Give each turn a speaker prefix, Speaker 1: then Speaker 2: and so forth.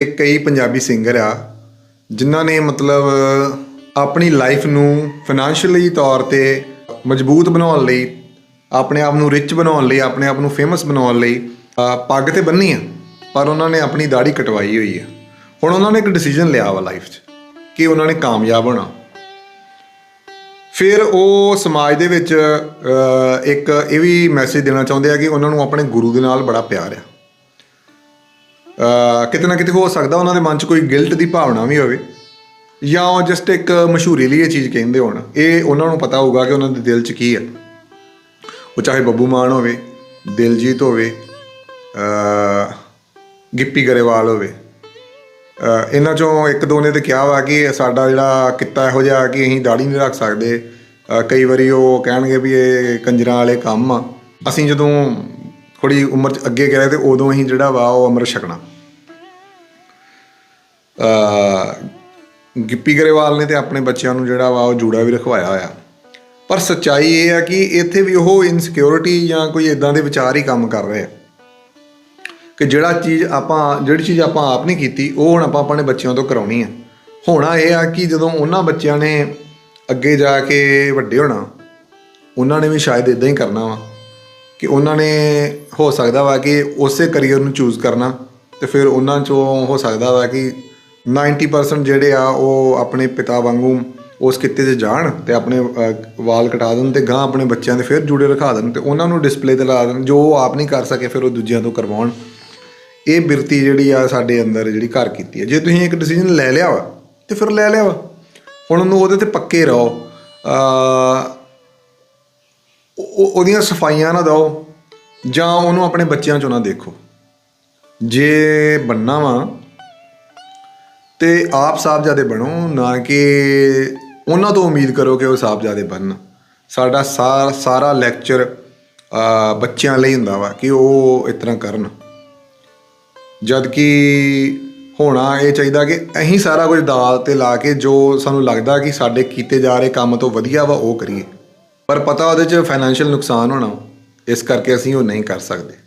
Speaker 1: ਇਹ ਕਈ ਪੰਜਾਬੀ ਸਿੰਗਰ ਆ, ਜਿਨ੍ਹਾਂ ਨੇ ਮਤਲਬ ਆਪਣੀ ਲਾਈਫ ਨੂੰ ਫਾਈਨੈਂਸ਼ੀਅਲੀ ਤੌਰ ਤੇ ਮਜ਼ਬੂਤ ਬਣਾਉਣ ਲਈ, ਆਪਣੇ ਆਪ ਨੂੰ ਰਿਚ ਬਣਾਉਣ ਲਈ, ਆਪਣੇ ਆਪ ਨੂੰ ਫੇਮਸ ਬਣਾਉਣ ਲਈ ਪੱਗ ਤੇ ਬੰਨੀ ਆ, ਪਰ ਉਹਨਾਂ ਨੇ ਆਪਣੀ ਦਾੜੀ ਕਟਵਾਈ ਹੋਈ ਆ। ਹੁਣ ਉਹਨਾਂ ਨੇ ਇੱਕ ਡਿਸੀਜਨ ਲਿਆ ਵਾ ਲਾਈਫ 'ਚ, ਕਿ ਉਹਨਾਂ ਨੇ ਕਾਮਯਾਬ ਹੋਣਾ। ਫਿਰ ਉਹ ਸਮਾਜ ਦੇ ਵਿੱਚ ਇੱਕ ਇਹ ਵੀ ਮੈਸੇਜ ਦੇਣਾ ਚਾਹੁੰਦੇ ਆ ਕਿ ਉਹਨਾਂ ਨੂੰ ਆਪਣੇ ਗੁਰੂ ਦੇ ਨਾਲ ਬੜਾ ਪਿਆਰ ਆ। ਕਿਤੇ ਨਾ ਕਿਤੇ ਹੋ ਸਕਦਾ ਉਹਨਾਂ ਦੇ ਮਨ 'ਚ ਕੋਈ ਗਿਲਟ ਦੀ ਭਾਵਨਾ ਵੀ ਹੋਵੇ ਜਾਂ ਉਹ ਜਸਟ ਇੱਕ ਮਸ਼ਹੂਰੀ ਲਈ ਇਹ ਚੀਜ਼ ਕਹਿੰਦੇ ਹੋਣ। ਇਹ ਉਹਨਾਂ ਨੂੰ ਪਤਾ ਹੋਊਗਾ ਕਿ ਉਹਨਾਂ ਦੇ ਦਿਲ 'ਚ ਕੀ ਹੈ ਉਹ ਚਾਹੇ ਬੱਬੂ ਮਾਨ ਹੋਵੇ, ਦਿਲਜੀਤ ਹੋਵੇ ਗਿੱਪੀ ਗਰੇਵਾਲ ਹੋਵੇ। ਇਹਨਾਂ ਚੋਂ ਇੱਕ ਦੋ ਨੇ ਤੇ ਕਿਹਾ ਵਾ ਕਿ ਸਾਡਾ ਜਿਹੜਾ ਕਿੱਤਾ ਇਹੋ ਜਿਹਾ ਕਿ ਅਸੀਂ ਦਾੜੀ ਨਹੀਂ ਰੱਖ ਸਕਦੇ। ਕਈ ਵਾਰੀ ਉਹ ਕਹਿਣਗੇ ਵੀ ਇਹ ਕੰਜਰਾਂ ਵਾਲੇ ਕੰਮ ਆ। ਅਸੀਂ ਜਦੋਂ ਥੋੜੀ ਉਮਰ ਚ ਅੱਗੇ ਗਏ ਤੇ ਉਦੋਂ ਅਸੀਂ ਜਿਹੜਾ ਵਾ ਉਹ ਅੰਮ੍ਰਿਤ ਛਕਣਾ। ਗਿੱਪੀ ਗਰੇਵਾਲ ਨੇ ਤੇ ਆਪਣੇ ਬੱਚਿਆਂ ਨੂੰ ਜਿਹੜਾ ਵਾ ਉਹ ਜੂੜਾ ਵੀ ਰਖਵਾਇਆ ਹੋਇਆ। ਪਰ ਸੱਚਾਈ ਇਹ ਆ ਕਿ ਇੱਥੇ ਵੀ ਉਹ ਇਨਸਿਕਿਉਰਿਟੀ ਜਾਂ ਕੋਈ ਇਦਾਂ ਦੇ ਵਿਚਾਰ ਹੀ ਕੰਮ ਕਰ ਰਹੇ ਆ। ਕਿ ਜਿਹੜਾ ਚੀਜ਼ ਆਪਾਂ, ਜਿਹੜੀ ਚੀਜ਼ ਆਪਾਂ ਆਪ ਨਹੀਂ ਕੀਤੀ, ਉਹ ਹੁਣ ਆਪਾਂ ਆਪਣੇ ਬੱਚਿਆਂ ਤੋਂ ਕਰਾਉਣੀ ਆ। ਹੋਣਾ ਇਹ ਆ ਕਿ ਜਦੋਂ ਉਹਨਾਂ ਬੱਚਿਆਂ ਨੇ ਅੱਗੇ ਜਾ ਕੇ ਵੱਡੇ ਹੋਣਾ, ਉਹਨਾਂ ਨੇ ਵੀ ਸ਼ਾਇਦ ਇਦਾਂ ਹੀ ਕਰਨਾ ਵਾ। ਕਿ ਉਹਨਾਂ ਨੇ ਹੋ ਸਕਦਾ ਵਾ ਕਿ ਉਸੇ ਕਰੀਅਰ ਨੂੰ ਚੂਜ਼ ਕਰਨਾ, ਤੇ ਫਿਰ ਉਹਨਾਂ ਚੋਂ ਹੋ ਸਕਦਾ ਵਾ ਕਿ 90% ਜਿਹੜੇ ਆ ਉਹ ਆਪਣੇ ਪਿਤਾ ਵਾਂਗੂ ਉਸ ਕਿੱਤੇ 'ਚ ਜਾਣ ਤੇ ਆਪਣੇ ਵਾਲ ਕਟਾ ਦੇਣ ਤੇ ਗਾਂ ਆਪਣੇ ਬੱਚਿਆਂ ਦੇ ਫਿਰ ਜੁੜੇ ਰਖਾ ਦੇਣ ਤੇ ਉਹਨਾਂ ਨੂੰ ਡਿਸਪਲੇ ਤੇ ਲਾ ਦੇਣ, ਜੋ ਉਹ ਆਪ ਨਹੀਂ ਕਰ ਸਕੇ ਫਿਰ ਉਹ ਦੂਜਿਆਂ ਤੋਂ ਕਰਵਾਉਣ। ਇਹ ਬਿਰਤੀ ਜਿਹੜੀ ਆ ਸਾਡੇ ਅੰਦਰ ਜਿਹੜੀ ਘਰ ਕੀਤੀ ਹੈ। ਜੇ ਤੁਸੀਂ ਇੱਕ ਡਿਸੀਜਨ ਲੈ ਲਿਆ ਵਾ ਤੇ ਫਿਰ ਲੈ ਲਿਆ ਵਾ। ਹੁਣ ਉਹਨੂੰ ਉਹਦੇ ਤੇ ਪੱਕੇ ਰਹੋ। ਅ ਉਹਦੀਆਂ ਸਫਾਈਆਂ ਨਾ ਦਿਓ ਜਾਂ ਉਹਨੂੰ ਆਪਣੇ ਬੱਚਿਆਂ ਚੋਂ ਨਾ ਦੇਖੋ। ਜੇ ਬੰਨਾ ਵਾ ਤੇ ਆਪ ਸਾਹਿਬਜ਼ਾਦੇ ਬਣੋ ਨਾ ਕਿ ਉਹਨਾਂ ਤੋਂ ਉਮੀਦ ਕਰੋ ਕਿ ਉਹ ਸਾਹਿਬਜ਼ਾਦੇ ਬਣਨ। ਸਾਡਾ ਸਾਰਾ ਸਾਰਾ ਲੈਕਚਰ ਬੱਚਿਆਂ ਲਈ ਹੁੰਦਾ ਵਾ ਕਿ ਉਹ ਇਸ ਤਰ੍ਹਾਂ ਕਰਨ। ਜਦ ਕਿ ਹੋਣਾ ਇਹ ਚਾਹੀਦਾ ਕਿ ਅਸੀਂ ਸਾਰਾ ਕੁਝ ਦਾਲ ਤੇ ਲਾ ਕੇ ਜੋ ਸਾਨੂੰ ਲੱਗਦਾ ਕਿ ਸਾਡੇ ਕੀਤੇ ਜਾ ਰਹੇ ਕੰਮ ਤੋਂ ਵਧੀਆ ਵਾ, ਉਹ ਕਰੀਏ। ਪਰ ਪਤਾ ਉਹਦੇ 'ਚ ਫਾਈਨੈਂਸ਼ੀਅਲ ਨੁਕਸਾਨ ਹੋਣਾ ਇਸ ਕਰਕੇ ਅਸੀਂ ਉਹ ਨਹੀਂ ਕਰ ਸਕਦੇ।